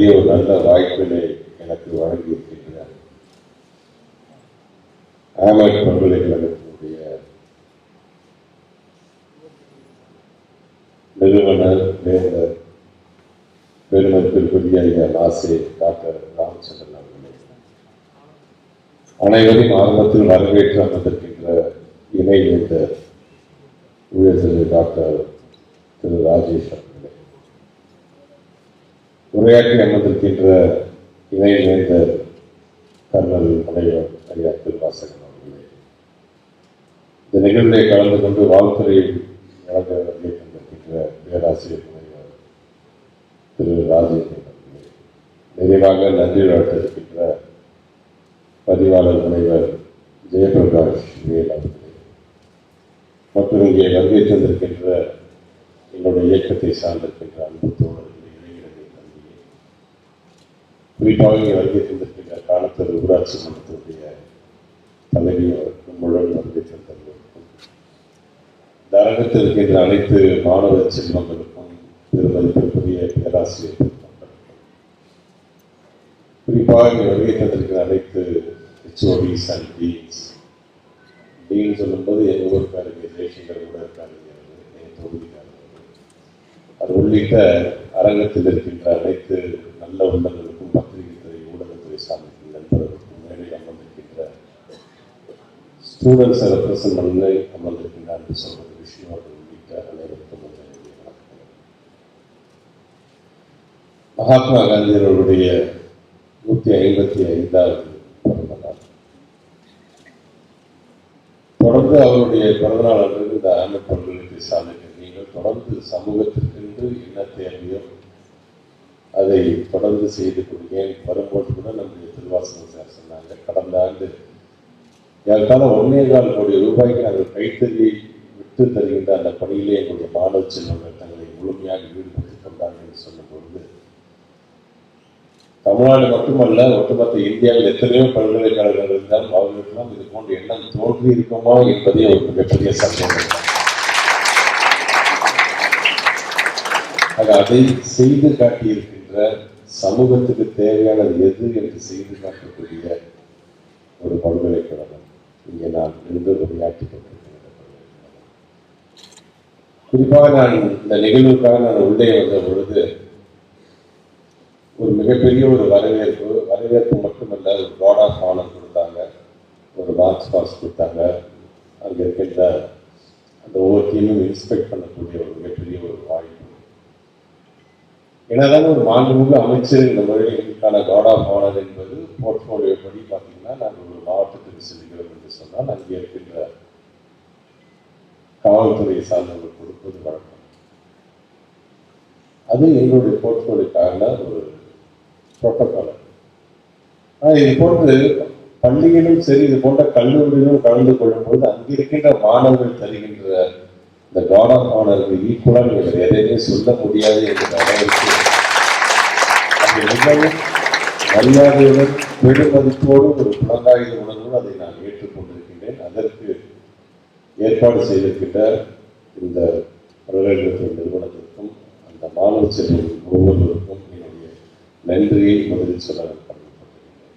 மிகப்பெரிய ஒரு நல்ல வாய்ப்பினை எனக்கு வழங்கியிருக்கின்றார் ஆமட் பல்கலைக்கழகத்தினுடைய நிறுவனர் வேந்தர் பெருமத்திற்குரிய ஐயா நாசே டாக்டர் ராமச்சந்திரன் அவர்களே. அனைவரும் ஆரம்பத்தில் வரவேற்று அமர்ந்திருக்கின்ற இணை வேந்தர் உயர் திரு டாக்டர் திரு ராஜேஷ் அவர்களே. உரையாற்றி அமர்ந்திருக்கின்ற இணை வேந்தர் கர்னல் தலைவர் ஐயா திருவாசகன் அவர்களே இந்த நிகழ்விலே கலந்து கொண்டு வாழ்த்துறை வழங்க வருகை தந்திருக்கின்ற பேராசிரியர் முனைவர் திரு ராஜேந்திரன் அவர்களே நிறைவாக நன்றி இருக்கின்ற பதிவாளர் தலைவர் ஜெயபிரகாஷ் வேல் அவர்களே. மற்றும் இங்கே வருகை தந்திருக்கின்ற என்னுடைய இயக்கத்தை சார்ந்திருக்கின்ற அன்பு தோழர் குறிப்பாக இங்கே வருகை தந்திருக்கின்ற ஊராட்சி மன்றத்தினுடைய தலைவி அவருக்கும் முழல் வருகை தந்தவர்களுக்கும் இந்த அரங்கத்தில் இருக்கின்ற அனைத்து மாணவ செல்வங்களுக்கும் பெருமதிப்பிற்குரிய பேராசிரியர் பெருமக்களுக்கும். குறிப்பாக இங்கே வருகை தந்திருக்கிற அனைத்து ஹெச்ஓடிஸ் அண்ட் டீன்ஸ் டீன் சொல்லும்போது எங்கள் ஊருக்காரங்க ஜெய்சங்கர் கூட இருக்காங்க எங்கள் தொகுதிக்காரங்க அது உள்ளிட்ட அரங்கத்தில் இருக்கின்ற அனைத்து நல்ல உள்ளங்களுக்கும் ஊடகத்துறை சார்ந்த மேலே அமர்ந்திருக்கின்ற ஸ்டூடெண்ட்ஸை ரெப்ரசன்ட் பண்ணி அமர்ந்திருக்கின்ற அன்பு சொல்வது விஷயம் அவர்கள் உள்ளிட்ட அனைவருக்கும் மகாத்மா காந்தி மகாத்மா நூற்றி ஐம்பத்தி ஐந்தாவது பிறந்த நாள் தொடர்ந்து அவருடைய பிறந்தநாள் அன்று இந்த ஆண்டு பல்கலைக்கழக சாலைக்கு நீங்கள் தொடர்ந்து சமூகத்திற்கென்று என்ன தேவையோ அதை தொடர்ந்து செய்து கொடுங்க வரும்போது கூட நம்முடைய திருவாசகம் சார் சொன்னாங்க கடந்த ஆண்டு. ஏற்கால ஒன்னே கால் கோடி ரூபாய்க்கு நாங்கள் கைத்தறி விட்டு தருகின்ற அந்த பணியிலே எங்களுடைய மாணவ செல்வங்கள் தங்களை முழுமையாக ஈடுபடுத்திக் கொண்டார்கள் என்று சொல்லும்பொழுது பொழுது தமிழ்நாடு மட்டுமல்ல ஒட்டுமொத்த இந்தியாவில் எத்தனையோ பல்கலைக்கழகங்கள் இருந்தாலும் அவர்களுக்கெல்லாம் இது போன்ற எண்ணம் தோன்றி இருக்குமா என்பதே ஒரு மிகப்பெரிய சந்தேகம். அது அதை செய்து காட்டியிருக்கின்ற சமூகத்துக்கு தேவையானது எது என்று செய்து காட்டக்கூடிய ஒரு பல்கலைக்கழகம் இங்கே நான் இருந்து உரையாற்றிக் கொண்டிருக்கின்ற குறிப்பாக நான் இந்த நிகழ்வுக்காக நான் உள்ளே வந்த பொழுது ஒரு மிகப்பெரிய ஒரு வரவேற்பு வரவேற்பு மட்டுமல்ல ஒரு காட் ஆஃப் ஆனர் கொடுத்தாங்க ஒரு மார்க்ஸ் பாஸ் கொடுத்தாங்க. அங்கே இருக்கின்ற அந்த ஒவ்வொரு டீமும் இன்ஸ்பெக்ட் பண்ணக்கூடிய ஒரு மிகப்பெரிய ஒரு வாய்ப்பு. என்னதான் ஒரு மாண்புமிகு அமைச்சர் இந்த மொழிக்கான காட் ஆஃப் ஆனர் என்பது போர்ட்ஃபோலியோ படி பார்த்தீங்கன்னா நாங்கள் ஒரு மாவட்டத்துக்கு செல்கிறோம் என்று சொன்னால் அங்கே இருக்கின்ற காவல்துறையை சார்ந்தவர்கள் கொடுப்பது வழக்கம். அது எங்களுடைய போர்ட்ஃபோலியோக்கான ஒரு புரோட்டோக்கால் ஆனால் இது போன்று பள்ளிகளும் சரி இது போன்ற கல்லூரியிலும் கலந்து கொள்ளும்போது அங்கே இருக்கின்ற மாணவர்கள் தருகின்ற இந்த காட் ஆஃப் ஆனருக்கு ஈக்குவலாக நீங்கள் எதையுமே சொல்ல முடியாது என்ற என்னவும் மரியாதையுடன் பெருமதிப்போடு ஒரு புலங்காயுத உணர்வு அதை நான் ஏற்றுக்கொண்டிருக்கின்றேன். அதற்கு ஏற்பாடு செய்திருக்கின்ற இந்த பல்கலைக்கழக நிறுவனத்திற்கும் அந்த மாணவ செல்வம் ஒவ்வொருவருக்கும் என்னுடைய நன்றியை முதலில் சொல்ல கடமைப்பட்டிருக்கிறேன்.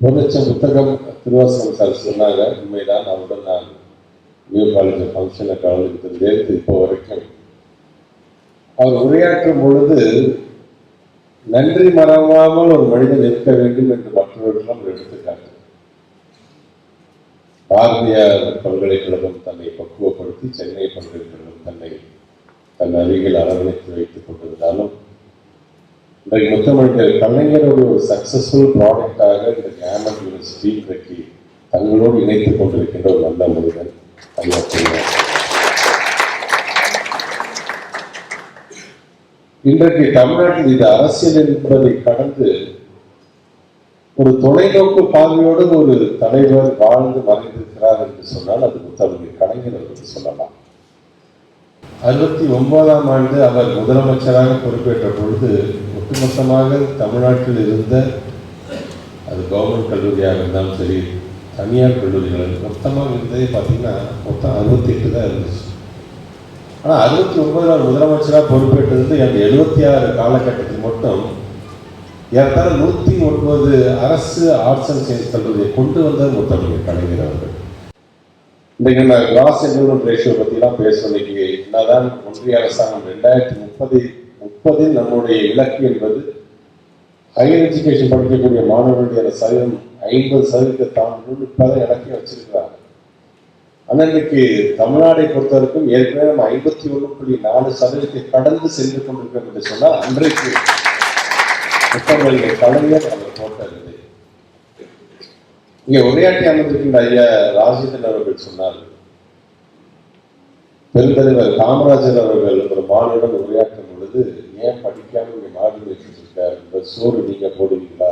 ஒரு லட்சம் புத்தகம் திருவாசகம் சார் சொன்னாங்க. உண்மைதான். அவருடன் நான் நியூ காலேஜ் ஃபங்க்ஷனை கலந்துக்கிட்டு இப்போ வரைக்கும் அவர் உரையாற்றும் பொழுது நன்றி மறவாமல் ஒரு மனிதன் இருக்க வேண்டும் என்று மற்றவர்களும் எடுத்துக்காட்டு. பாரதியார் பல்கலைக்கழகம் தன்னை பக்குவப்படுத்தி சென்னை பல்கலைக்கழகம் தன்னை தன் அருகில் அரவணைத்து வைத்துக் கொண்டிருந்தாலும் இன்றைக்கு முத்தமிழர் கலைஞருடைய ஒரு சக்சஸ்ஃபுல் ப்ராடக்டாக இந்த கேமன் யூனிவர்சிட்டி இன்றைக்கு தங்களோடு இணைத்துக் கொண்டிருக்கின்ற ஒரு நல்ல மனிதன் ஐயா இன்றைக்கு தமிழ்நாட்டில் இது அரசியல் என்பதை கடந்து ஒரு தொலைநோக்கு பார்வையோடு ஒரு தலைவர் வாழ்ந்து மறைந்திருக்கிறார் என்று சொன்னால் அது முத்தமிழ் கலைஞர் என்று சொல்லலாம். அறுபத்தி ஒன்பதாம் ஆண்டு அவர் முதலமைச்சராக பொறுப்பேற்ற பொழுது ஒட்டுமொத்தமாக தமிழ்நாட்டில் இருந்த அது கவர்மெண்ட் கல்லூரியாக இருந்தாலும் சரி தனியார் கல்லூரிகள் மொத்தமாக இருந்ததே பார்த்தீங்கன்னா மொத்தம் அறுபத்தி எட்டு தான் இருந்துச்சு. ஆனால் அறுபத்தி ஒன்பதாம் முதலமைச்சராக பொறுப்பேற்றது அந்த எழுபத்தி ஆறு காலகட்டத்தில் மட்டும் ஏறத்தாழ நூற்றி ஒன்பது அரசு ஆர்ட்ஸ் அண்ட் சயின்ஸ் கல்லூரியை கொண்டு வந்த முத்தமிழ் கலைஞர் அவர்கள். இன்றைக்கு நம்ம கிராஸ் என்ரோல்மெண்ட் ரேஷியோ பற்றிலாம் பேசுவோம் இன்னைக்கு என்னதான் ஒன்றிய அரசாங்கம் ரெண்டாயிரத்தி முப்பது முப்பதில் நம்முடைய இலக்கு என்பது ஹையர் எஜுகேஷன் படிக்கக்கூடிய மாணவர்களுடைய சதவீதம் ஐம்பது சதவீதத்தை தாண்டணும்னு இப்போதான் இலக்கையும் வச்சிருக்கிறாங்க ஆனால் இன்னைக்கு தமிழ்நாடை பொறுத்தவரைக்கும் ஏற்கனவே நம்ம ஐம்பத்தி ஒன்று புள்ளி நாலு சதவீதத்தை கடந்து சென்று கொண்டிருக்கிறோம் என்று சொன்னால் அன்றைக்கு முத்தமிழ் கலைஞர் அவர் போட்டது இங்கே உரையாற்றி அமர்ந்திருக்கின்ற ஐயா ராஜேந்திரன் அவர்கள் சொன்னார் பெருந்தலைவர் காமராஜர் அவர்கள் ஒரு மாநிலம் உரையாற்றும் பொழுது ஏன் படிக்காம இங்க மாடு வச்சிருக்கார்? இந்த சோறு நீங்க போடுவீங்களா?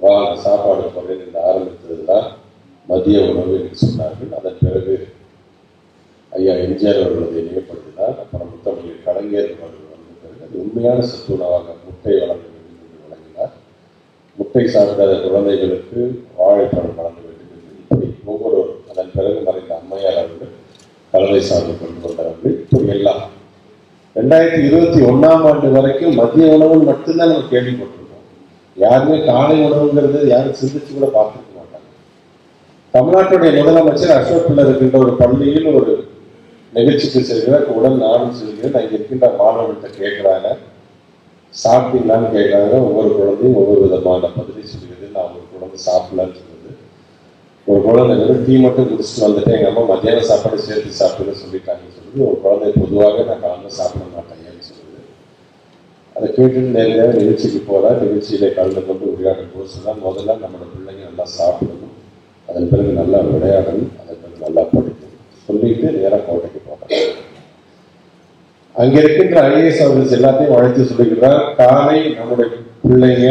வா நான் சாப்பாடு போடுறேன் என்று மதிய உணவு என்று சொன்னார்கள். அதன் ஐயா எம்ஜிஆர் அவர்கள் அதை அப்புறம் முத்தமிழ் கலைஞர் அவர்கள் வந்த பிறகு அது உண்மையான சத்துணவாக முட்டை வழங்க வழங்கினார். முட்டை சாப்பிடாத குழந்தைகளுக்கு வாழைப்பழம் வழங்க வேண்டும் என்று. இப்படி ஒவ்வொரு அதன் பிறகு மறைந்த அம்மையார் அவர்கள் கலவை சார்ந்து கொண்டு வந்தார்கள். இப்படி எல்லாம் ரெண்டாயிரத்தி இருபத்தி ஒன்றாம் ஆண்டு வரைக்கும் மதிய உணவு மட்டும்தான் நம்ம கேள்விப்பட்டிருக்கோம். யாருமே காலை உணவுங்கிறது யாரும் சிந்திச்சு கூட பார்த்துருக்க மாட்டாங்க. தமிழ்நாட்டுடைய முதலமைச்சர் அசோக் பிள்ளை இருக்கின்ற ஒரு பள்ளியில் ஒரு நிகழ்ச்சிக்கு செல்கிறேன் உடல் நானும் செல்கிறேன் நான் இருக்கின்ற மாணவர்கள்ட்ட கேட்குறாங்க. சாப்பிட்டீங்களான்னு கேட்குறாங்க. ஒவ்வொரு குழந்தையும் ஒவ்வொரு விதமான பதிலை சொல்கிறது. நான் ஒரு குழந்தை சாப்பிடலான்னு சொல்லுது ஒரு குழந்தை வெறும் டீ மட்டும் குடிச்சுட்டு வந்துட்டு எங்கள் அம்மா மத்தியானம் சாப்பாடு சேர்த்து சாப்பிடுன்னு சொல்லிட்டாங்கன்னு சொல்லுது ஒரு குழந்தை பொதுவாக நான் காலையில் சாப்பிட மாட்டேன் சொல்லுது அதை கேட்டுட்டு நேரடியாக நிகழ்ச்சிக்கு போகிறேன் நிகழ்ச்சியில கலந்து கொண்டு உரையாடும் போது தான் முதல்ல நம்மளோட பிள்ளைங்க நல்லா சாப்பிடணும். அதன் பிறகு நல்லா விளையாடணும். அதன் பிறகு நல்லா படிக்கணும். சொல்லிட்டு நேராக கோட்டைக்கு அங்க இருக்கின்ற ஐஏஎஸ் அவர்கள் எல்லாத்தையும் அழைத்து சொல்லுகிறார் காலை நம்முடைய பிள்ளைங்க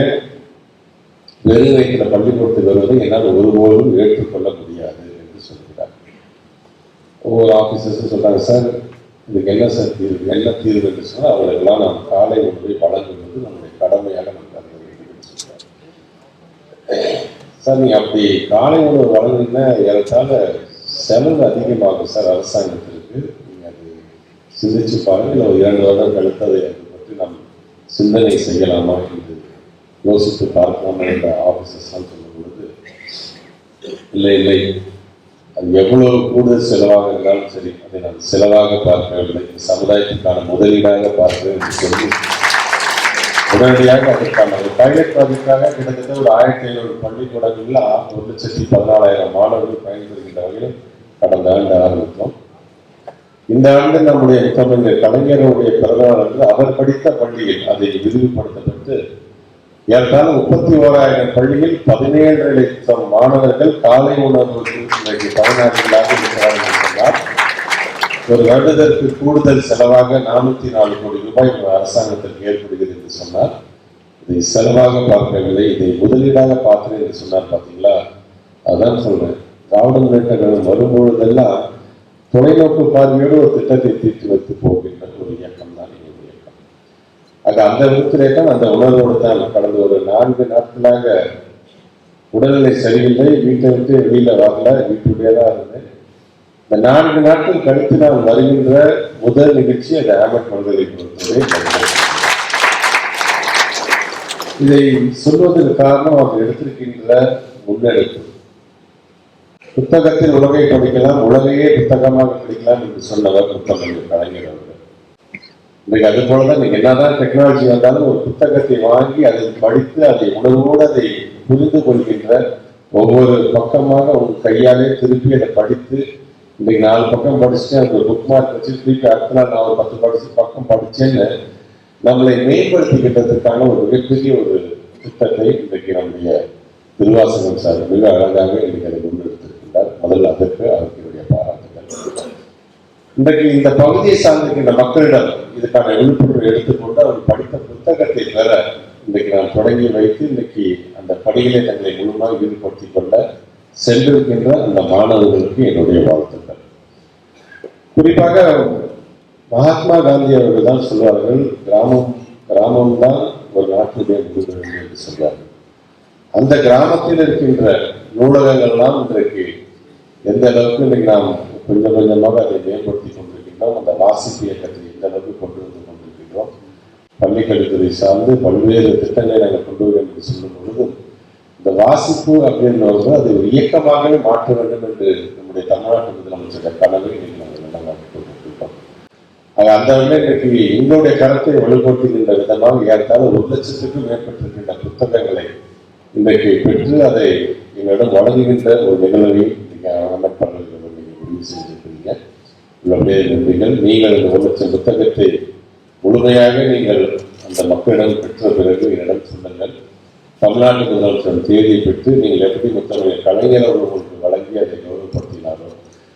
வெறும் வைக்கிற பள்ளிக்கூடத்துக்கு வருவதை என்னால் ஒருபோதும் ஏற்றுக்கொள்ள முடியாது என்று சொல்கிறார். ஒவ்வொரு ஆஃபீஸர்ஸும் சொல்றாங்க சார் இதுக்கு என்ன சார் தீர்வு? என்ன தீர்வு என்று சொன்னால் அவர்களெல்லாம் நாம் காலை உணவை வழங்குவது நம்முடைய கடமையாக நமக்கு கருத சார் நீங்கள் அப்படி காலை உணவு வழங்குனீங்கன்னா ஏறத்தாழ செலவு அதிகமாகும் சார் அரசாங்கத்திற்கு. சிந்திச்சு பாருங்க. இல்லை ஒரு இரண்டு வருடம் கழித்து அதை அதை பற்றி நாம் சிந்தனை செய்யலாமா என்று யோசித்து பார்க்கலாமா என்ற ஆபீசர்ஸ் சொல்லும் பொழுது இல்லை இல்லை. அது எவ்வளவு கூடுதல் செலவாக இருந்தாலும் சரி அதை நான் செலவாக பார்க்கவில்லை. சமுதாயத்துக்கான முதலீடாக பார்க்கிறேன் என்று சொல்லி உடனடியாக அதற்கான ஒரு பைலட் ப்ராஜெக்டாக கிட்டத்தட்ட ஒரு ஆயிரத்தி ஐநூறு பள்ளிக்கூடங்களில் ஒரு லட்சத்தி பதினாலாயிரம் மாணவர்கள் பயன்படுகின்ற வகையில் கடந்த ஆண்டு ஆரம்பித்தோம். இந்த ஆண்டு நம்முடைய முத்தமிழர் கலைஞருடைய பிறந்தநாள் அவர் படித்த பள்ளியில் அதை விரிவுபடுத்தப்பட்டு ஏறத்தாழ முப்பத்தி ஓராயிரம் பள்ளியில் பதினேழு லட்சம் மாணவர்கள் காலை உணவுக்கு இன்றைக்கு பயனாளிகளாக இருக்கிறார்கள் ஒரு வருடத்திற்கு கூடுதல் செலவாக நானூத்தி நாலு கோடி ரூபாய் அரசாங்கத்திற்கு ஏற்படுகிறது என்று சொன்னார். இதை செலவாக பார்க்கவில்லை இதை முதலீடாக பார்க்கிறேன் என்று சொன்னார் பார்த்தீங்களா அதான் சொல்றேன். திராவிட முன்னேற்ற வரும்பொழுதெல்லாம் தொலைநோக்கு பார்வையோடு ஒரு திட்டத்தை தீர்த்து வைத்து போகின்ற ஒரு இயக்கம் தான் எங்களுடைய இயக்கம் அது அந்த உத்ரேகம் அந்த உணர்வோடு தான் கடந்த ஒரு நான்கு நாட்களாக உடல்நிலை சரியில்லை வீட்டை விட்டு வெளியில வரல வீட்டுடைய தான் இருந்தேன். இந்த நான்கு நாட்கள் கழித்து நான் வருகின்ற முதல் நிகழ்ச்சி அந்த ஆமட் மண்டலை பொறுத்தவரை இதை சொல்வதற்கு காரணம் அவர் எடுத்திருக்கின்ற முன்னெடுப்பு. புத்தகத்தில் உலகை படிக்கலாம் உலகையே புத்தகமாக படிக்கலாம் என்று சொன்னவர் புத்தகம் கலைஞர் அவர்கள். அது போலதான் நீங்க என்னதான் டெக்னாலஜி வந்தாலும் ஒரு புத்தகத்தை வாங்கி அதை படித்து அதை உணர்வோடு அதை புரிந்து கொள்கின்ற ஒவ்வொரு பக்கமாக ஒரு கையாலே திருப்பி அதை படித்து இன்னைக்கு நாலு பக்கம் படிச்சுட்டு அந்த புக் மார்க் வச்சு திருப்பி அடுத்த நாள் நான் ஒரு பத்து படிச்சு பக்கம் படிச்சேன்னு நம்மளை மேம்படுத்திக்கிட்டதுக்கான ஒரு மிகப்பெரிய ஒரு திட்டத்தை இன்றைக்கு நம்முடைய திருவாசகம் சார் மிக அழகாக இன்னைக்கு முதல்ல அதற்கு அவருக்கு என்னுடைய பாராட்டுகள். இன்றைக்கு இந்த பகுதியை சார்ந்திருக்கின்ற மக்களிடம் இதுக்கான விழிப்புணர்வு எடுத்துக்கொண்டு அவர் படித்த புத்தகத்தை பெற இன்றைக்கு நான் தொடங்கி வைத்து இன்னைக்கு அந்த பணிகளை தங்களை முழுமையாக ஈடுபடுத்திக் கொள்ள சென்றிருக்கின்ற அந்த மாணவர்களுக்கு என்னுடைய வாழ்த்துக்கள். குறிப்பாக மகாத்மா காந்தி அவர்கள் தான் சொல்வார்கள் கிராமம் கிராமம் தான் ஒரு நாட்டுடைய முதுகெலும்பு என்று சொல்வார்கள். அந்த கிராமத்தில் இருக்கின்ற நூலகங்கள்லாம் இன்றைக்கு எந்த அளவுக்கு இன்னைக்கு நாம் கொஞ்சம் கொஞ்சமாக அதை மேம்படுத்தி கொண்டிருக்கின்றோம் அந்த வாசிப்பு இயக்கத்தை எந்த அளவுக்கு கொண்டு வந்து கொண்டிருக்கின்றோம் பள்ளிக்கல்வித்துறை சார்ந்து பல்வேறு திட்டங்களை நாங்கள் கொண்டு வரும் என்று சொல்லும் பொழுது இந்த வாசிப்பு அப்படின்றது அது ஒரு இயக்கமாகவே மாற்ற வேண்டும் என்று நம்முடைய தமிழ்நாட்டு முதலமைச்சர் கனவை இன்னைக்கு நாங்கள் நிலமாக்கி ஆக அந்த வகையில் இன்றைக்கு எங்களுடைய கருத்தை வலுப்படுத்துகின்ற விதமாக ஏற்றால் ஒரு லட்சத்துக்கும் மேற்பட்டிருக்கின்ற புத்தகங்களை இன்றைக்கு பெற்று அதை எங்களிடம் வழங்குகின்ற ஒரு நிகழ்வை இன்னைக்கு முடிவு செய்திருக்கிறீங்க உங்களுடைய நன்றிகள் நீங்கள் இந்த ஒரு லட்சம் புத்தகத்தை முழுமையாக நீங்கள் அந்த மக்களிடம் பெற்ற பிறகு என்னிடம் சொல்லுங்கள். தமிழ்நாட்டு முதலமைச்சர் தேதியை பெற்று நீங்கள் எப்படி முத்தமிழ் கலைஞர் உங்களுக்கு வழங்கி அதை கௌரவப்படுத்தினாரோ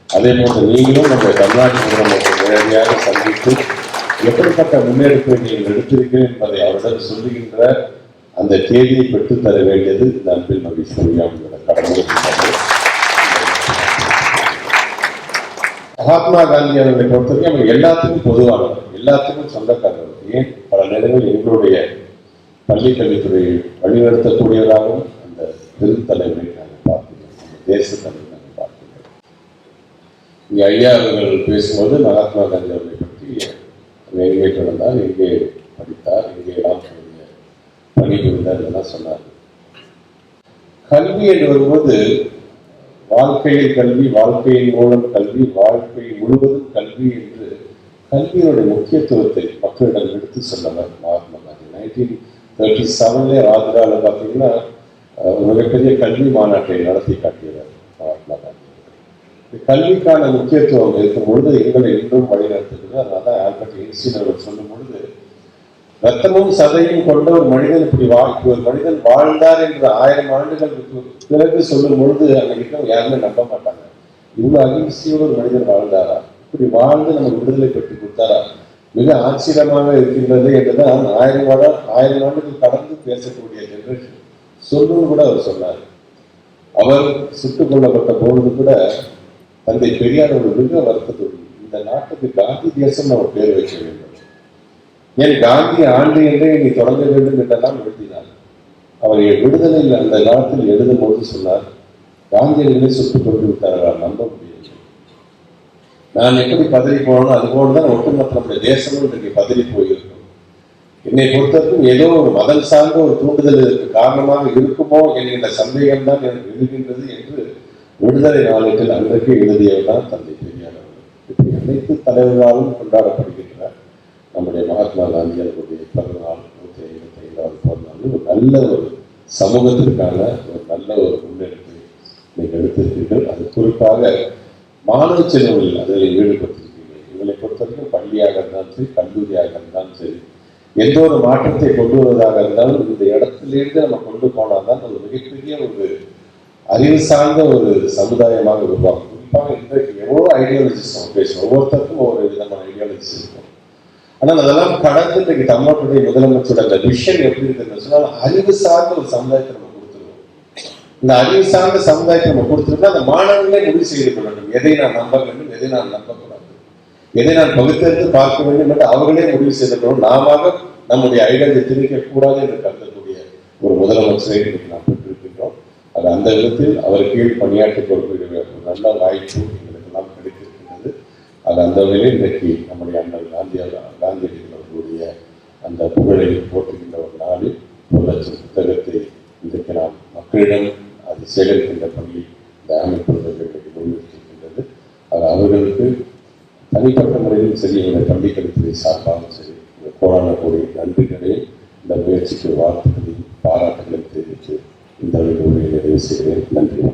அதே போன்று நீங்களும் நம்ம தமிழ்நாட்டு முதலமைச்சர் நேரடியாக சந்தித்து எப்படிப்பட்ட முன்னெடுப்பை நீங்கள் எடுத்திருக்கிறேன் என்பதை அவரிடம் சொல்லுகின்ற அந்த தேதியை பெற்று தர வேண்டியது இந்த அன்பில் மகிழ்ச்சி. கடமை மகாத்மா காந்தி அவர்களை பொறுத்தவரைக்கும் அவர் எல்லாத்துக்கும் பொதுவானவர். எல்லாத்துக்கும் சொந்தக்காரர். ஏன்? பல நேரங்கள் எங்களுடைய பள்ளி கல்வித்துறை வழிநடத்தக்கூடியவராகவும் அந்த பெருந்தலைவரை நாங்கள் பார்க்கிறோம். அந்த தேச தலைவரை நாங்கள் பார்க்கிறோம். இங்கே ஐயா அவர்கள் பேசும்போது மகாத்மா காந்தி அவர்களை பற்றி அவர் எங்கே பிறந்தார் எங்கே படித்தார் எங்கே எல்லாம் பணி புரிந்தார் இதெல்லாம் சொன்னார். கல்வி என்று வரும்போது வாழ்க்கையில் கல்வி வாழ்க்கையின் மூலம் கல்வி வாழ்க்கை முழுவதும் கல்வி என்று கல்வியினுடைய முக்கியத்துவத்தை மக்களிடம் எடுத்து சொன்னவர் மகாத்மா காந்தி. நைன்டீன் தேர்ட்டி செவன்லே ஆந்திராவில் பார்த்தீங்கன்னா ஒரு மிகப்பெரிய கல்வி மாநாட்டை நடத்தி காட்டியவர் மகாத்மா காந்தி. கல்விக்கான முக்கியத்துவம் இருக்கும் பொழுது எங்களை இன்னும் வழிநடத்துகிறது அதனால ஆல்பர்ட் ஐன்ஸ்டீன் அவர்கள் சொல்லும் பொழுது ரத்தமும் சதையும் கொண்ட ஒரு மனிதன் இப்படி வாழ்க்கை ஒரு மனிதன் வாழ்ந்தார் என்று ஆயிரம் ஆண்டுகளுக்கு பிறகு சொல்லும் பொழுது அன்னைக்கு யாருமே நம்ப மாட்டாங்க. இவ்வளவு அகிம்சையோடு ஒரு மனிதன் வாழ்ந்தாரா? இப்படி வாழ்ந்து நமக்கு விடுதலை பெற்று கொடுத்தாரா? மிக ஆச்சரியமாக இருக்கின்றது என்றுதான் ஆயிரம் ஆட ஆயிரம் ஆண்டுகள் கடந்து பேசக்கூடிய ஜென்ரேஷன் சொல்லுன்னு கூட அவர் சொன்னார். அவர் சுட்டுக் கொல்லப்பட்ட பொழுது கூட தந்தை பெரியார் ஒரு மிக வருத்தத்தோடு இந்த நாட்டுக்கு காந்தி தேசம் அவர் பேர் வைக்க வேண்டும். ஏன் காந்தி ஆண்டு என்றே நீ தொடங்க வேண்டும் என்றெல்லாம் எழுதினார். அவர் விடுதலையில் அந்த காலத்தில் எழுதும் பொழுது சொன்னார் காந்தியடிகளை சுட்டுக் கொண்டு விட்டார்கள் நம்ப முடியவில்லை. நான் எப்படி பதறி போனோம் அது போலதான் ஒட்டுமொத்த நம்முடைய தேசமும் இன்றைக்கு பதறி போயிருக்கும். என்னை பொறுத்தவரைக்கும் ஏதோ ஒரு மதம் சார்ந்த ஒரு தூண்டுதல் இதற்கு காரணமாக இருக்குமோ என்கின்ற சந்தேகம் தான் எனக்கு எழுகின்றது என்று விடுதலை நாளில் அன்றைக்கு எழுதியவர் தான் தந்தை பெரியார் அவர்கள். இப்படி அனைத்து தலைவர்களாலும் கொண்டாடப்படுகின்றனர். நம்முடைய மகாத்மா காந்தி அவர்களுடைய பிறந்த நூற்றி ஐம்பத்தி ஐந்தாவது பிறந்தநாள் ஒரு நல்ல ஒரு சமூகத்திற்கான ஒரு நல்ல ஒரு முன்னெடுப்பை நீங்கள் எடுத்திருக்கீர்கள் அது குறிப்பாக மாணவ செல்வங்கள் அதில் ஈடுபட்டிருக்கீர்கள் இவங்களை பொறுத்தவரைக்கும் பள்ளியாக இருந்தாலும் சரி கல்லூரியாக இருந்தாலும் சரி எந்த ஒரு மாற்றத்தை கொண்டு வருவதாக இருந்தாலும் இந்த இடத்திலிருந்து நம்ம கொண்டு போனால் தான் ஒரு மிகப்பெரிய ஒரு அறிவு சார்ந்த ஒரு சமுதாயமாக உருவாகும். குறிப்பாக இன்றைக்கு எவ்வளோ ஐடியாலஜிஸ் நம்ம பேசுவோம் ஒவ்வொருத்தருக்கும் ஒவ்வொரு விதமான ஐடியாலஜிஸ் இருக்கும். ஆனால் அதெல்லாம் கடந்து இன்றைக்கு தமிழ்நாட்டுடைய முதலமைச்சரோட அந்த விஷன் எப்படி இருக்குன்னு சொன்னால் அறிவு சார்ந்த ஒரு சமுதாயத்தை நம்ம கொடுத்துருவோம். இந்த அறிவு சார்ந்த சமுதாயத்தை நம்ம கொடுத்துருந்தா அந்த மாணவர்களே முடிவு செய்து கொள்ள வேண்டும். எதை நான் நம்ப வேண்டும் எதை நான் நம்பக்கூடாது? எதை நான் பகுத்தறிந்து பார்க்க வேண்டும் என்று அவர்களே முடிவு செய்து கொள்ளும் நாம நம்முடைய ஐடியாவை திணிக்க கூடாது என்று கருதக்கூடிய ஒரு முதலமைச்சரை இன்றைக்கு நாம் பெற்றிருக்கின்றோம். அது அந்த விதத்தில் அவர் கீழ் பணியாற்றி கொள்கிற நல்ல வாய்ப்பு எங்களுக்கு எல்லாம் கிடைக்கும். அது அந்த வகையில் இன்றைக்கு நம்முடைய அண்ணன் காந்தியார் காந்தியடிகள் அவர்களுடைய அந்த புகழை போற்றுகின்ற ஒரு நாளில் ஒரு லட்சம் புத்தகத்தை இன்றைக்கு நாம் மக்களிடம் அது சேகரிக்கின்ற பணி இந்த அமைப்பு இன்றைக்கு அது அவர்களுக்கு தனிப்பட்ட முறையில் சரி எங்களுடைய பள்ளிக்கல்வித்துறை சார்பாகவும் சரி இந்த கோடான நன்றிகளையும் இந்த முயற்சிக்கு வாழ்த்துக்களையும் பாராட்டுகளையும் தெரிவித்து இந்த உரையை நிறைவு செய்கிறேன். நன்றி.